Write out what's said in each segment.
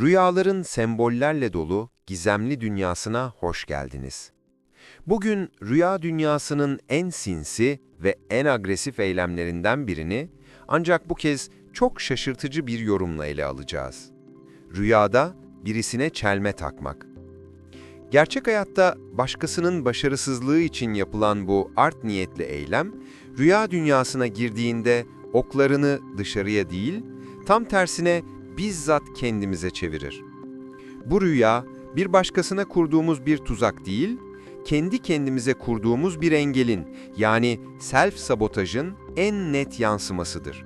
Rüyaların sembollerle dolu gizemli dünyasına hoş geldiniz. Bugün rüya dünyasının en sinsi ve en agresif eylemlerinden birini ancak bu kez çok şaşırtıcı bir yorumla ele alacağız. Rüyada birisine çelme takmak. Gerçek hayatta başkasının başarısızlığı için yapılan bu art niyetli eylem, rüya dünyasına girdiğinde oklarını dışarıya değil, tam tersine bizzat kendimize çevirir. Bu rüya, bir başkasına kurduğumuz bir tuzak değil, kendi kendimize kurduğumuz bir engelin, yani self-sabotajın en net yansımasıdır.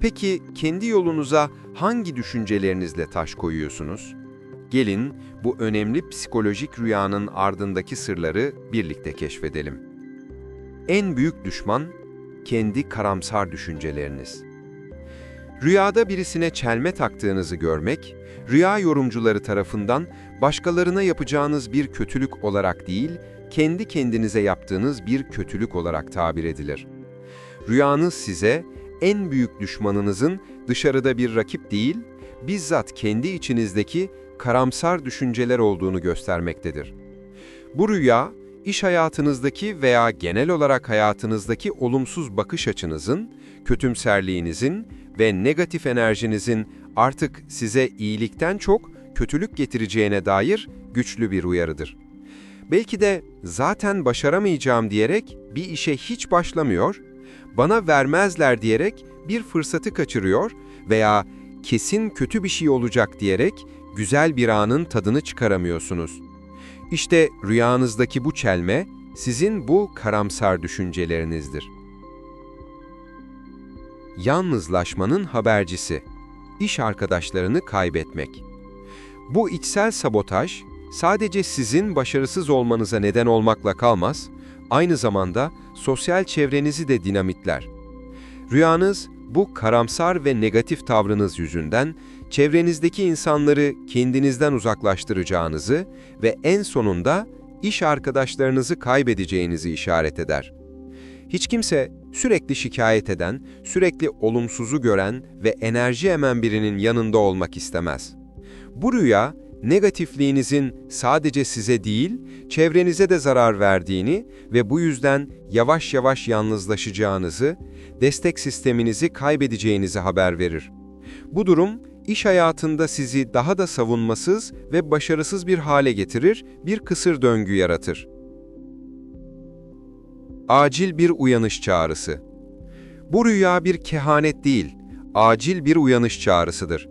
Peki kendi yolunuza hangi düşüncelerinizle taş koyuyorsunuz? Gelin bu önemli psikolojik rüyanın ardındaki sırları birlikte keşfedelim. En büyük düşman, kendi karamsar düşünceleriniz. Rüyada birisine çelme taktığınızı görmek, rüya yorumcuları tarafından başkalarına yapacağınız bir kötülük olarak değil, kendi kendinize yaptığınız bir kötülük olarak tabir edilir. Rüyanız size, en büyük düşmanınızın dışarıda bir rakip değil, bizzat kendi içinizdeki karamsar düşünceler olduğunu göstermektedir. Bu rüya, iş hayatınızdaki veya genel olarak hayatınızdaki olumsuz bakış açınızın, kötümserliğinizin ve negatif enerjinizin artık size iyilikten çok kötülük getireceğine dair güçlü bir uyarıdır. Belki de zaten başaramayacağım diyerek bir işe hiç başlamıyor, bana vermezler diyerek bir fırsatı kaçırıyor veya kesin kötü bir şey olacak diyerek güzel bir anın tadını çıkaramıyorsunuz. İşte rüyanızdaki bu çelme sizin bu karamsar düşüncelerinizdir. Yalnızlaşmanın habercisi, iş arkadaşlarını kaybetmek. Bu içsel sabotaj sadece sizin başarısız olmanıza neden olmakla kalmaz, aynı zamanda sosyal çevrenizi de dinamitler. Rüyanız bu karamsar ve negatif tavrınız yüzünden çevrenizdeki insanları kendinizden uzaklaştıracağınızı ve en sonunda iş arkadaşlarınızı kaybedeceğinizi işaret eder. Hiç kimse sürekli şikayet eden, sürekli olumsuzu gören ve enerji emen birinin yanında olmak istemez. Bu rüya, negatifliğinizin sadece size değil, çevrenize de zarar verdiğini ve bu yüzden yavaş yavaş yalnızlaşacağınızı, destek sisteminizi kaybedeceğinizi haber verir. Bu durum, iş hayatında sizi daha da savunmasız ve başarısız bir hale getirir, bir kısır döngü yaratır. Acil bir uyanış çağrısı. Bu rüya bir kehanet değil, acil bir uyanış çağrısıdır.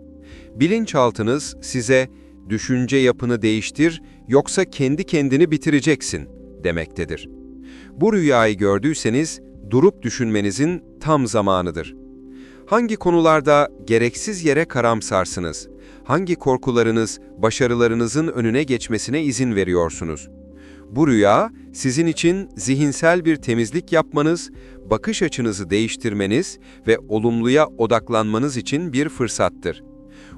Bilinçaltınız size düşünce yapını değiştir yoksa kendi kendini bitireceksin demektedir. Bu rüyayı gördüyseniz durup düşünmenizin tam zamanıdır. Hangi konularda gereksiz yere karamsarsınız? Hangi korkularınız başarılarınızın önüne geçmesine izin veriyorsunuz? Bu rüya sizin için zihinsel bir temizlik yapmanız, bakış açınızı değiştirmeniz ve olumluya odaklanmanız için bir fırsattır.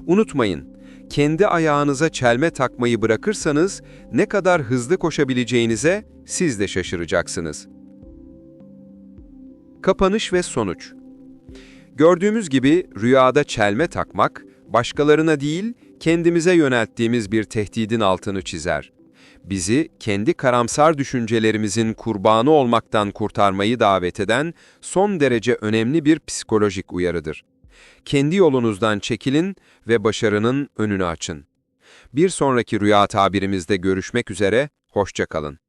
Unutmayın, kendi ayağınıza çelme takmayı bırakırsanız ne kadar hızlı koşabileceğinize siz de şaşıracaksınız. Kapanış ve sonuç Gördüğümüz gibi rüyada çelme takmak, başkalarına değil, kendimize yönelttiğimiz bir tehdidin altını çizer. Bizi kendi karamsar düşüncelerimizin kurbanı olmaktan kurtarmayı davet eden son derece önemli bir psikolojik uyarıdır. Kendi yolunuzdan çekilin ve başarının önünü açın. Bir sonraki rüya tabirimizde görüşmek üzere, hoşçakalın.